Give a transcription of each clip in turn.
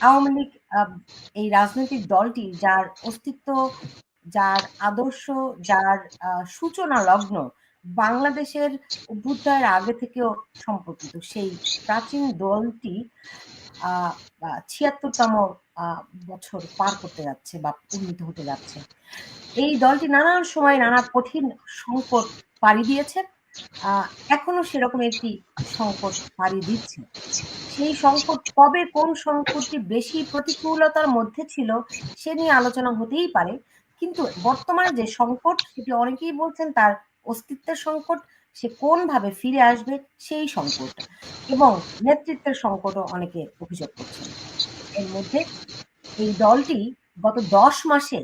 আওয়ামী লীগ এই রাজনৈতিক দলটি যার অস্তিত্ব, যার আদর্শ, যার সূচনা লগ্ন বাংলাদেশের অভ্যুদয়ের আগে থেকেও সম্পর্কিত। সেই প্রাচীন দলটি ছিয়াত্তরতম বছর পার করতে যাচ্ছে বা উন্নীত হতে যাচ্ছে। এই দলটি নানান সময় নানা কঠিন সংকট পাড়ি দিয়েছে এখনও সেরকম একটি সংকট পাড়ি দিচ্ছে। সেই সংকট কবে কোন সংকটটি বেশি প্রতিকূলতার মধ্যে ছিল, সে নিয়ে আলোচনা হতেই পারে। কিন্তু বর্তমানে যে সংকট, সেটি অনেকেই বলছেন তার অস্তিত্বের সংকট, সে কোনভাবে ফিরে আসবে সেই সংকট। এবং নেতৃত্বের সংকটও অনেকে অভিযোগ করছেন। এর মধ্যে এই দলটি গত দশ মাসে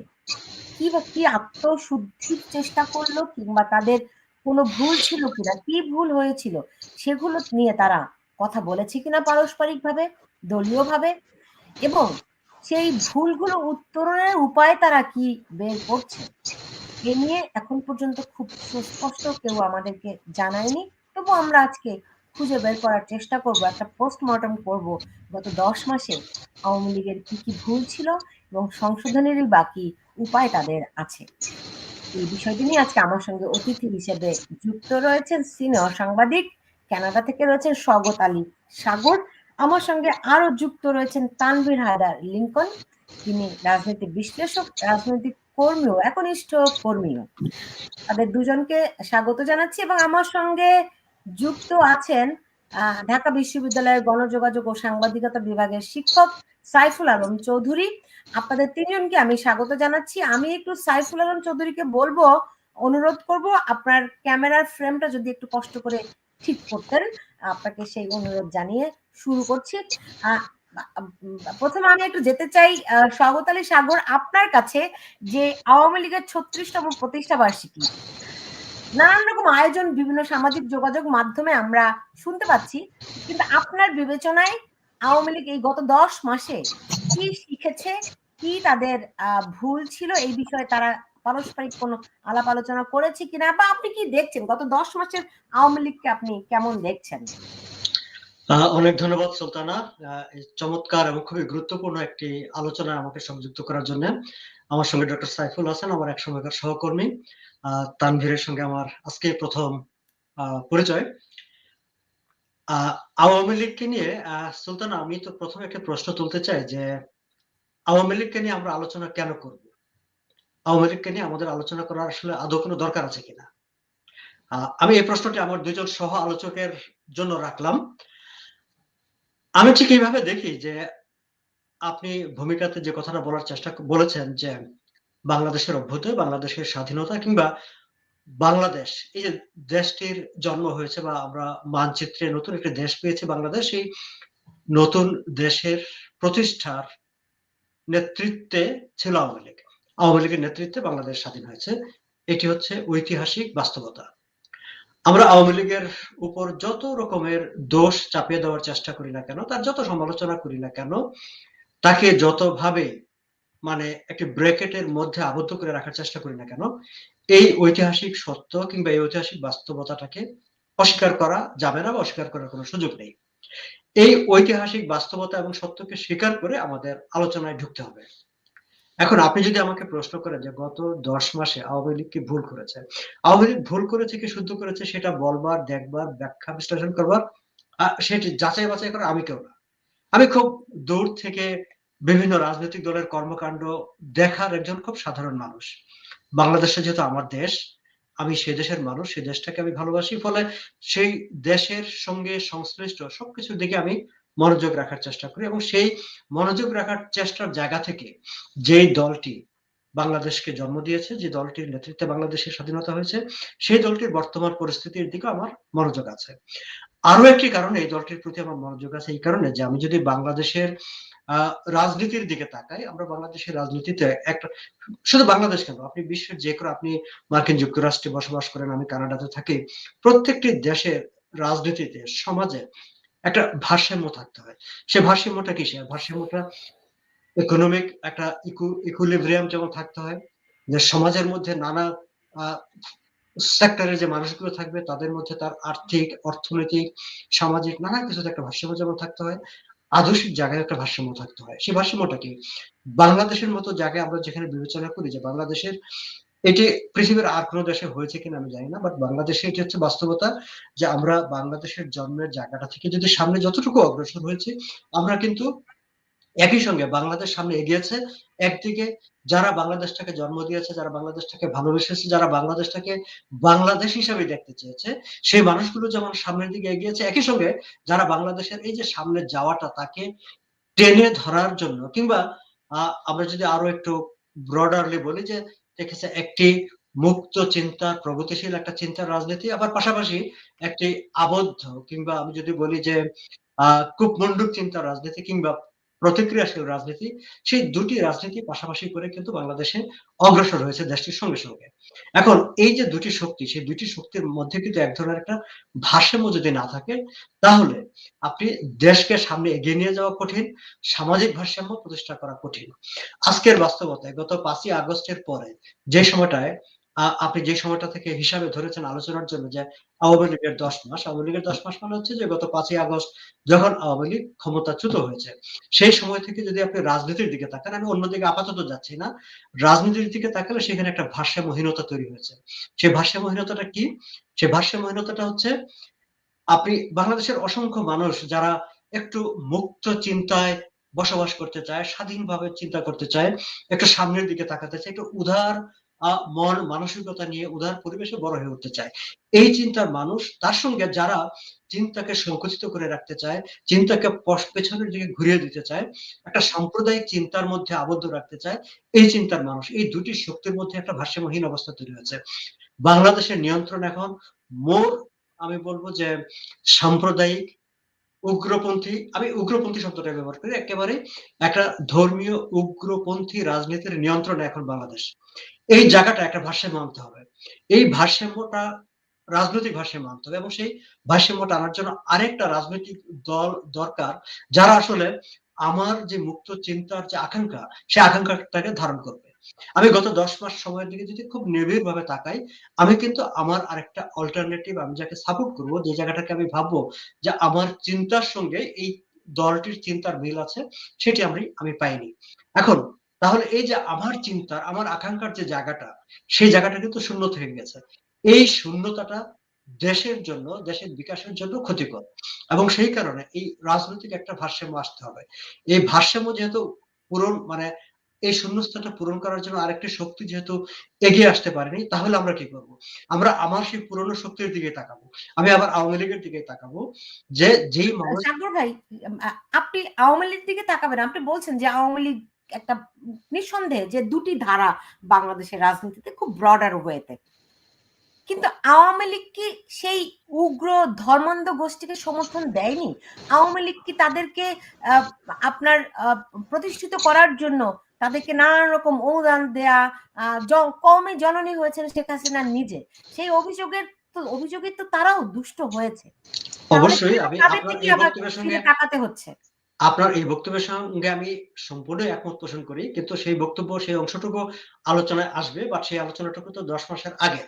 কি বা কি আত্মশুদ্ধির চেষ্টা করল কিংবা তাদের কোনো ভুল ছিল কিনা, কি ভুল হয়েছিল, সেগুলো নিয়ে তারা কথা বলেছে কিনা পারস্পরিকভাবে, দলীয়ভাবে, এবং সেই ভুলগুলো উত্তরণের উপায় তারা কি বের করছে, এ নিয়ে এখন পর্যন্ত খুব সুস্পষ্ট কেউ আমাদেরকে জানায়নি। তবু আমরা আজকে খুঁজে বের করার চেষ্টা করব, একটা পোস্টমর্টম করব। গত দশ মাসে আওয়ামী লীগের কি কি ভুল ছিল এবং সংশোধনেরই বাকি উপায় তাদের আছে। এই বিষয়টি নিয়ে আজকে আমার সঙ্গে অতিথি হিসেবে যুক্ত রয়েছেন সিনিয়র সাংবাদিক কানাডা থেকে রয়েছেন স্বগত আলী। সাগর আমার সঙ্গে আরও যুক্ত রয়েছেন তানভীর হায়দার লিঙ্কন। তিনি রাজনৈতিক বিশ্লেষক, রাজনৈতিক কর্মীও একনিষ্ঠ কর্মীও তাদের দুজনকে স্বাগত জানাচ্ছি এবং আমার সঙ্গে যুক্ত আছেন ঢাকা বিশ্ববিদ্যালয়ের গণযোগাযোগ ও সাংবাদিকতা বিভাগের শিক্ষক সাইফুল আলম চৌধুরী। আপনাদের তিনজনকে আমি স্বাগত জানাচ্ছি। আমি একটু সাইফুল আলম চৌধুরীকে বলব, অনুরোধ করব, আপনার ক্যামেরার ফ্রেমটা যদি একটু কষ্ট করে ঠিক করতেন। আপনাকে সেই অনুরোধ জানিয়ে শুরু করছি। প্রথমে আমি একটু যেতে চাই স্বাগত আলী সাগর, আপনার কাছে যে আওয়ামী লীগের ছত্রিশতম প্রতিষ্ঠা বার্ষিকী, নানান রকম আয়োজন, বিভিন্ন সামাজিক যোগাযোগ মাধ্যমে আমরা শুনতে পাচ্ছি, কিন্তু আপনার বিবেচনায় আওয়ামী লীগ এই গত দশ মাসে কি শিখেছে, কি তাদের ভুল ছিল, এই বিষয়ে তারা পারস্পরিক কোনো আলাপ আলোচনা করেছি কিনা বা আপনি কি দেখছেন? গত দশ মাসের আওয়ামী লীগকে আপনি কেমন দেখছেন? অনেক ধন্যবাদ সুলতানা। চমৎকার এবং খুবই গুরুত্বপূর্ণ একটি আলোচনা আমাকে সংযুক্ত করার জন্য। আমার সঙ্গে ডক্টর সাইফুল হাসান আমার এক সময়কার সহকর্মী। তানভীরের সঙ্গে আমার আজকে প্রথম পরিচয়। আওয়ামী লীগকে নিয়ে সুলতানা, আমি তো প্রথমে একটা প্রশ্ন তুলতে চাই যে, আওয়ামী লীগকে নিয়ে আমরা আলোচনা কেন করব? আওয়ামী নিয়ে আমাদের আলোচনা করার আসলে আদৌ কোনো দরকার আছে কিনা? আমি এই প্রশ্নটি আমার দুজন সহ আলোচকের জন্য রাখলাম। আমি ঠিক এইভাবে দেখি যে আপনি ভূমিকাতে যে কথাটা বলার চেষ্টা বলেছেন যে বাংলাদেশের অভ্যুদয়, বাংলাদেশের স্বাধীনতা কিংবা বাংলাদেশ, এই যে দেশটির জন্ম হয়েছে বা আমরা মানচিত্রে নতুন একটি দেশ পেয়েছি বাংলাদেশ, এই নতুন দেশের প্রতিষ্ঠার নেতৃত্বে ছিল আওয়ামী লীগ। আওয়ামী লীগের নেতৃত্বে বাংলাদেশ স্বাধীন হয়েছে। এটি হচ্ছে ঐতিহাসিক বাস্তবতা। আমরা আওয়ামী লীগের উপর যত রকমের দোষ চাপিয়ে দেওয়ার চেষ্টা করি না কেন, তার যত সমালোচনা করি না কেন, তাকে যতভাবে মানে একটি ব্র্যাকেটের মধ্যে আবদ্ধ করে রাখার চেষ্টা করি না কেন, এই ঐতিহাসিক সত্য কিংবা এই ঐতিহাসিক বাস্তবতাটাকে অস্বীকার করা যাবে না বা অস্বীকার করার কোনো সুযোগ নেই। এই ঐতিহাসিক বাস্তবতা এবং সত্যকে স্বীকার করে আমাদের আলোচনায় ঢুকতে হবে। এখন আপনি যদি আমাকে প্রশ্ন করেন যে গত দশ মাসে আওয়ামী লীগ কি ভুল করেছে, আওয়ামী লীগ ভুল করেছে কি শুদ্ধ করেছে সেটা বলবার, দেখবার, ব্যাখ্যা, বিশ্লেষণ করবার সেটি যাচাই বাছাই করা আমি কেউ না। আমি খুব দূর থেকে বিভিন্ন রাজনৈতিক দলের কর্মকাণ্ড দেখার একজন খুব সাধারণ মানুষ। বাংলাদেশে যেহেতু আমার দেশ, আমি সে দেশের মানুষ, সে দেশটাকে আমি ভালোবাসি, ফলে সেই দেশের সঙ্গে সংশ্লিষ্ট সবকিছুর দিকে আমি মনোযোগ রাখার চেষ্টা করি এবং সেই মনোযোগ রাখার চেষ্টার জায়গা থেকে যেই দলটি বাংলাদেশকে জন্ম দিয়েছে, যে দলটির নেতৃত্বে বাংলাদেশের স্বাধীনতা হয়েছে, সেই দলটির বর্তমান পরিস্থিতির দিকে আমার মনোযোগ আছে। আরও একটি কারণে এই দলটির প্রতি আমার মনোযোগ আছে এই কারণে যে আমি যদি বাংলাদেশের রাজনীতির দিকে তাকাই, আমরা বাংলাদেশের রাজনীতিতে একটা শুধু বাংলাদেশ কেন, আপনি বিশ্বের যে কোনো, আপনি মার্কিন যুক্তরাষ্ট্রে বসবাস করেন, আমি কানাডাতে থাকি, প্রত্যেকটি দেশের রাজনীতিতে, সমাজে একটা ভারসাম্য থাকতে হয়। সে ভারসাম্যটা কি সে ভারসাম্যটা ইকোনমিক একটা ইকুইলিব্রিয়াম যেমন থাকতে হয়, যে সমাজের মধ্যে নানা সেক্টরের যে মানুষগুলো থাকবে, তাদের মধ্যে তার আর্থিক, অর্থনৈতিক, সামাজিক নানা কিছু একটা ভারসাম্য যেমন থাকতে হয়, আদর্শিক জায়গায় একটা ভারসাম্য থাকতে হয়। সেই ভারসাম্যটা কি? বাংলাদেশের মতো জায়গায় আমরা যেখানে বিবেচনা করি যে বাংলাদেশের এটি পৃথিবীর আর কোনো দেশে হয়েছে কিনা আমি জানি না বাট বাংলাদেশে এটি হচ্ছে বাস্তবতা যে আমরা বাংলাদেশের জন্মের জায়গাটা থেকে যদি সামনে যতটুকু অগ্রসর হয়েছে, আমরা কিন্তু একই সঙ্গে বাংলাদেশ সামনে এগিয়েছে। একদিকে যারা বাংলাদেশটাকে জন্ম দিয়েছে, যারা বাংলাদেশটাকে ভালোবেসেছে, যারা বাংলাদেশটাকে বাংলাদেশ হিসাবে দেখতে চেয়েছে, সেই মানুষগুলো যেমন সামনের দিকে এগিয়েছে, একই সঙ্গে যারা বাংলাদেশের এই যে সামনে যাওয়াটা তাকে টেনে ধরার জন্য, কিংবা আমরা যদি আরও একটু ব্রডারলি বলি যে দেখেছে একটি মুক্ত চিন্তা, প্রগতিশীল একটা চিন্তার রাজনীতি, আবার পাশাপাশি একটি আবদ্ধ কিংবা আমি যদি বলি যে, আহ, কূপমণ্ডুক চিন্তার রাজনীতি কিংবা প্রতিক্রিয়াশীল রাজনীতি, সেই দুটি রাজনীতি পাশাপাশি করে কিন্তু বাংলাদেশে অগ্রসর হয়েছে দেশটির সঙ্গে সঙ্গে। এখন এই যে দুটি শক্তি, সেই দুটি শক্তির মধ্যে কিন্তু এক ধরনের একটা ভারসাম্য যদি না থাকে, তাহলে আপনি দেশকে সামনে এগিয়ে নিয়ে যাওয়া কঠিন, সামাজিক ভারসাম্য প্রতিষ্ঠা করা কঠিন। আজকের বাস্তবতায় গত পাঁচই আগস্টের পরে যে সময়টায় আপনি যে সময়টা থেকে হিসাবে ধরেছেন আলোচনার জন্য যে আওয়ামী লীগের দশ মাস, আওয়ামী লীগের দশ মাস মানে হচ্ছে যে গত পাঁচই আগস্ট যখন আওয়ামী লীগ ক্ষমতাচ্যুত হয়েছে, সেই সময় থেকে যদি আপনি রাজনীতির দিকে তাকান, আমি অন্যদিকে আপাতত যাচ্ছি না, রাজনীতির দিকে তাকালে সেখানে একটা ভারসাম্যহীনতা তৈরি হয়েছে। সেই ভারসাম্যহীনতাটা কি? সেই ভারসাম্যহীনতাটা হচ্ছে আপনি বাংলাদেশের অসংখ্য মানুষ যারা একটু মুক্ত চিন্তায় বসবাস করতে চায়, স্বাধীনভাবে চিন্তা করতে চায়, একটু সামনের দিকে তাকাতে চায়, একটু উদার মন মানসিকতা নিয়ে উদার পরিবেশে বড় হয়ে উঠতে চায়। এই চিন্তার মানুষ, তার সঙ্গে যারা চিন্তাকে সংকুচিত করে রাখতে চায়, চিন্তাকে পেছনের দিকে ঘুরিয়ে দিতে চায়, একটা সাম্প্রদায়িক চিন্তার মধ্যে আবদ্ধ রাখতে চায়, এই চিন্তার মানুষ। এই দুটি শক্তির মধ্যে একটা ভারসাম্যহীন অবস্থা তৈরি হয়েছে। বাংলাদেশের নিয়ন্ত্রণ এখন মোর, আমি বলব যে সাম্প্রদায়িক উগ্রপন্থী, আমি উগ্রপন্থী শব্দটা ব্যবহার করি, একেবারে একটা ধর্মীয় উগ্রপন্থী রাজনীতির নিয়ন্ত্রণ এখন বাংলাদেশ। এই জায়গাটা একটা ভারসাম্য আনতে হবে। এই ভারসাম্যটা, রাজনৈতিক ভারসাম্য আনতে হবে এবং সেই ভারসাম্যটা আনার জন্য আরেকটা রাজনৈতিক দল দরকার, যারা আসলে আমার যে মুক্ত চিন্তার যে আকাঙ্ক্ষা, সেই আকাঙ্ক্ষাটাকে ধারণ করবে। আমি গত দশ মাস সময়ের দিকে যদি খুব নিবিড় ভাবে তাকাই, আমি কিন্তু আমার আরেকটা অল্টারনেটিভ আমি যাকে সাপোর্ট করব, যে জায়গাটাকে আমি ভাববো যে আমার চিন্তার সঙ্গে এই দলটির চিন্তার মিল আছে, সেটি আমি আমি পাইনি। এখন, তাহলে এই যে আমার চিন্তার, আমার আকাঙ্ক্ষার যে জায়গাটা, সেই জায়গাটা কিন্তু শূন্য থেকে গেছে। এই শূন্যতাটা দেশের জন্য, দেশের বিকাশের জন্য ক্ষতিকর। এবং সেই কারণে এই রাজনৈতিক একটা ভারসাম্য আসতে হবে। এই ভারসাম্য যেহেতু পূরণ মানে এই শূন্যস্থানটা পূরণ করার জন্য আরেকটি শক্তি যেহেতু এগিয়ে আসতে পারেনি তাহলে আমরা কি করব? আমরা আমার সেই পুরনো শক্তির দিকে তাকাবো। আমি আবার আওয়ামী লীগের দিকে তাকাবো যে যেই মানুষ ভাই আপনি আওয়ামী লীগ দিকে তাকাবেন। আপনি বলছেন যে আওয়ামী লীগ একটা নিঃসন্দেহে যে দুটি ধারা বাংলাদেশের রাজনীতিতে খুব ব্রডার ওয়েতে কিন্তু আওয়ামী লীগ কি সেই উগ্র ধর্মান্ধ গোষ্ঠীকে সমর্থন দেয়নি? আওয়ামী লীগ কি তাদেরকে আহ, আপনার প্রতিষ্ঠিত করার জন্য তাদেরকে নানান রকম অনুদান দেয়া আহ, কমে জননী হয়েছেন শেখ হাসিনা নিজে। সেই অভিযোগের তো অভিযোগে তো তারাও দুষ্ট হয়েছে। অবশ্যই আমি তাদের থেকে আবার তাকাতে হচ্ছে। আপনার এই বক্তব্যের সঙ্গে আমি সম্পূর্ণ একমত পোষণ করি, কিন্তু সেই বক্তব্য, সেই অংশটুকু আলোচনায় আসবে বা সেই আলোচনাটুকু তো দশ মাসের আগে।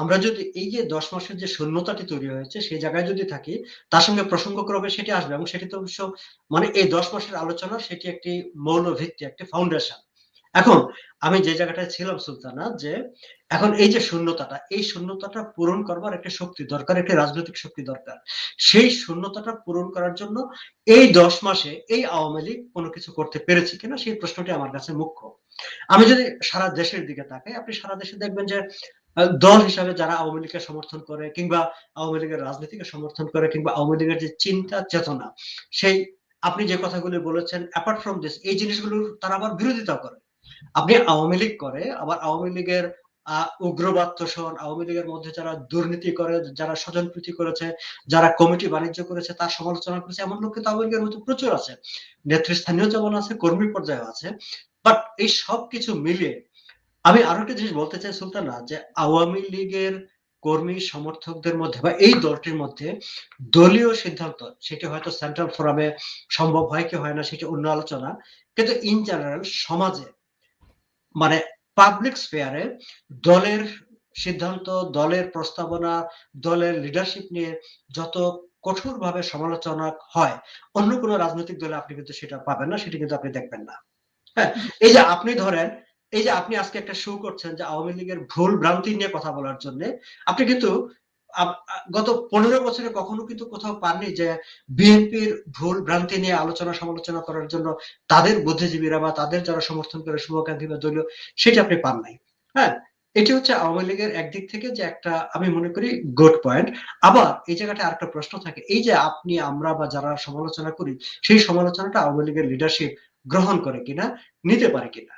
আমরা যদি এই যে দশ মাসের যে শূন্যতাটি তৈরি হয়েছে, সেই জায়গায় যদি থাকি, তার সঙ্গে প্রসঙ্গক্রমে সেটি আসবে, এবং সেটি তো অবশ্য মানে এই দশ মাসের আলোচনা সেটি একটি মৌল ভিত্তি একটি ফাউন্ডেশন এখন আমি যে জায়গাটায় ছিলাম, সুলতানা, যে এখন এই যে শূন্যতাটা, এই শূন্যতাটা পূরণ করবার একটা শক্তি দরকার, একটি রাজনৈতিক শক্তি দরকার। সেই শূন্যতাটা পূরণ করার জন্য এই দশ মাসে এই আওয়ামী লীগ কোনো কিছু করতে পেরেছে কিনা, সেই প্রশ্নটি আমার কাছে মুখ্য। আমি যদি সারা দেশের দিকে তাকাই, আপনি সারা দেশে দেখবেন যে দল হিসাবে যারা আওয়ামী লীগকে সমর্থন করে কিংবা আওয়ামী লীগের রাজনীতিকে সমর্থন করে কিংবা আওয়ামী লীগের যে চিন্তা চেতনা, সেই আপনি যে কথাগুলি বলেছেন অ্যাপার্ট ফ্রম দিস এই জিনিসগুলোর তারা আবার বিরোধিতা করে। আপনি আওয়ামী লীগ করে, আবার আওয়ামী লীগের উগ্রবাদ তোষণ আওয়ামী লীগের মধ্যে যারা দুর্নীতি করে, যারা স্বজনপ্রীতি করেছে, যারা কমিটি বাণিজ্য করেছে, তার সমালোচনা করেছে, এমন লোক কিন্তু আওয়ামী লীগের মধ্যে প্রচুর আছে। নেতৃস্থানীয় যেমন আছে, কর্মী পর্যায়ে আছে। বাট এই সব কিছু মিলিয়ে আমি আরও একটা জিনিস বলতে চাই সুলতানা, যে আওয়ামী লীগের কর্মী সমর্থকদের মধ্যে বা এই দলটির মধ্যে দলীয় সিদ্ধান্ত, সেটি হয়তো সেন্ট্রাল ফোরামে সম্ভব হয় কি হয় না, সেটি অন্য আলোচনা। কিন্তু ইন জেনারেল সমাজে মানে পাবলিক স্পেয়ারে দলের সিদ্ধান্ত, দলের প্রস্তাবনা, দলের লিডারশিপ নিয়ে যত কঠোরভাবে সমালোচনা হয়, অন্য কোনো রাজনৈতিক দলে আপনি কিন্তু সেটা পাবেন না, সেটা কিন্তু আপনি দেখবেন না। হ্যাঁ এই যে আপনি ধরেন, এই যে আপনি আজকে একটা শো করছেন যে আওয়ামী লীগের ভুল ভ্রান্তি নিয়ে কথা বলার জন্য, আপনি কিন্তু গত পনেরো বছরে কখনো কিন্তু কোথাও পাননি যে বিএনপির ভুল ভ্রান্তি নিয়ে আলোচনা সমালোচনা করার জন্য তাদের বুদ্ধিজীবীরা বা তাদের যারা সমর্থন করে শুভকান্তি বা দলীয়, সেটা আপনি পান নাই। হ্যাঁ এটি হচ্ছে আওয়ামী লীগের একদিক থেকে যে একটা আমি মনে করি গুড পয়েন্ট আবার এই জায়গাটা আরেকটা প্রশ্ন থাকে, এই যে আপনি, আমরা বা যারা সমালোচনা করি, সেই সমালোচনাটা আওয়ামী লীগের লিডারশিপ গ্রহণ করে কিনা, নিতে পারে কিনা?